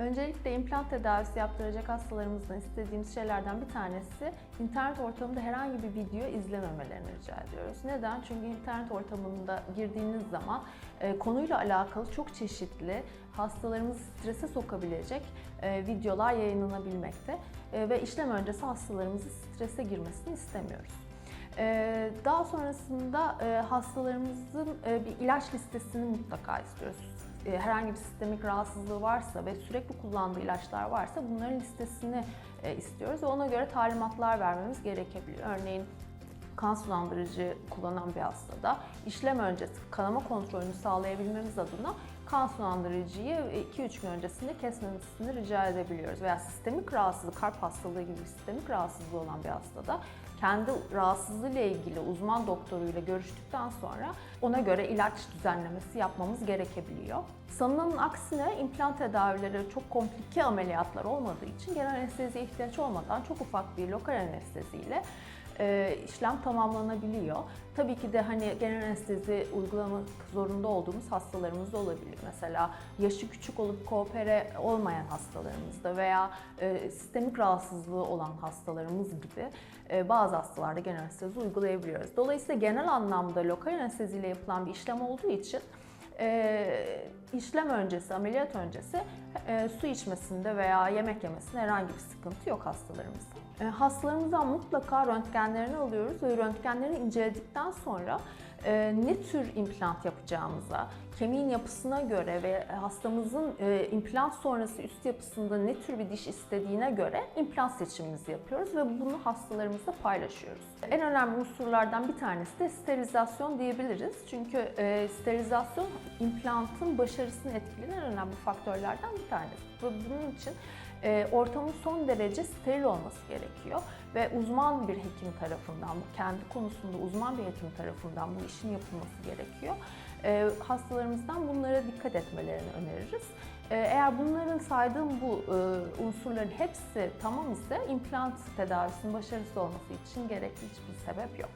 Öncelikle implant tedavisi yaptıracak hastalarımızdan istediğimiz şeylerden bir tanesi internet ortamında herhangi bir video izlememelerini rica ediyoruz. Neden? Çünkü internet ortamında girdiğiniz zaman e, konuyla alakalı çok çeşitli hastalarımızı strese sokabilecek e, videolar yayınlanabilmekte E, ve işlem öncesi hastalarımızı strese girmesini istemiyoruz. Ee, Daha sonrasında e, hastalarımızın e, bir ilaç listesini mutlaka istiyoruz. E, Herhangi bir sistemik rahatsızlığı varsa ve sürekli kullandığı ilaçlar varsa bunların listesini e, istiyoruz ve ona göre talimatlar vermemiz gerekebiliyor. Örneğin kan sulandırıcı kullanan bir hastada işlem öncesi kanama kontrolünü sağlayabilmemiz adına kan sulandırıcıyı 2-3 gün öncesinde kesmemesini rica edebiliyoruz. Veya sistemik rahatsızlık, kalp hastalığı gibi sistemik rahatsızlığı olan bir hastada kendi rahatsızlığıyla ilgili uzman doktoruyla görüştükten sonra ona göre ilaç düzenlemesi yapmamız gerekebiliyor. Sanılanın aksine implant tedavileri çok komplike ameliyatlar olmadığı için genel anesteziye ihtiyaç olmadan çok ufak bir lokal anesteziyle e, işlem tamamlanabiliyor. Tabii ki de hani genel anestezi uygulamak zorunda olduğumuz hastalarımız da olabilir. Mesela yaşı küçük olup koopere olmayan hastalarımızda veya e, sistemik rahatsızlığı olan hastalarımız gibi e, bazı hastalarda genel anestezi uygulayabiliyoruz. Dolayısıyla genel anlamda lokal anesteziyle yapılan bir işlem olduğu için e, işlem öncesi, ameliyat öncesi e, su içmesinde veya yemek yemesinde herhangi bir sıkıntı yok hastalarımızda. E, hastalarımızdan mutlaka röntgenlerini alıyoruz ve röntgenlerini inceledikten sonra ne tür implant yapacağımıza, kemiğin yapısına göre ve hastamızın e, implant sonrası üst yapısında ne tür bir diş istediğine göre implant seçimimizi yapıyoruz ve bunu hastalarımızla paylaşıyoruz. En önemli unsurlardan bir tanesi de sterilizasyon diyebiliriz. Çünkü e, sterilizasyon implantın başarısını etkileyen en önemli faktörlerden bir tanesi. Ve bunun için e, ortamın son derece steril olması gerekiyor ve uzman bir hekim tarafından, kendi konusunda uzman bir hekim tarafından bu işin yapılması gerekiyor. E, hastalarımızdan bunlara dikkat etmelerini öneririz. E, eğer bunların saydığım bu e, unsurların hepsi tamam ise implant tedavisinin başarısız olması için gerekli hiçbir sebep yok.